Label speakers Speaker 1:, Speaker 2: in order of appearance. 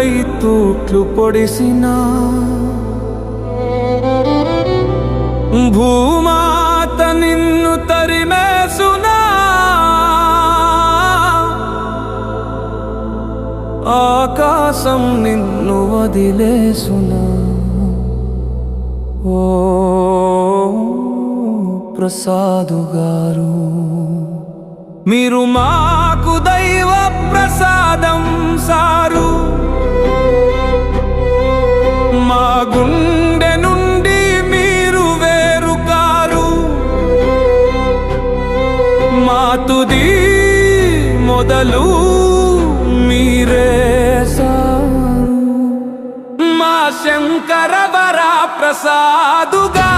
Speaker 1: ఎట్లు పొడిసినా భూమాత నిన్ను తరిమేసునా. ఆకాశం నిన్ను వదిలేసునా. ఓ ప్రసాదు గారు మీరు మాకు దైవ ప్రసాద్ మాతుది మొదలు మీరే సారు. మా శంకర వర ప్రసాదుగా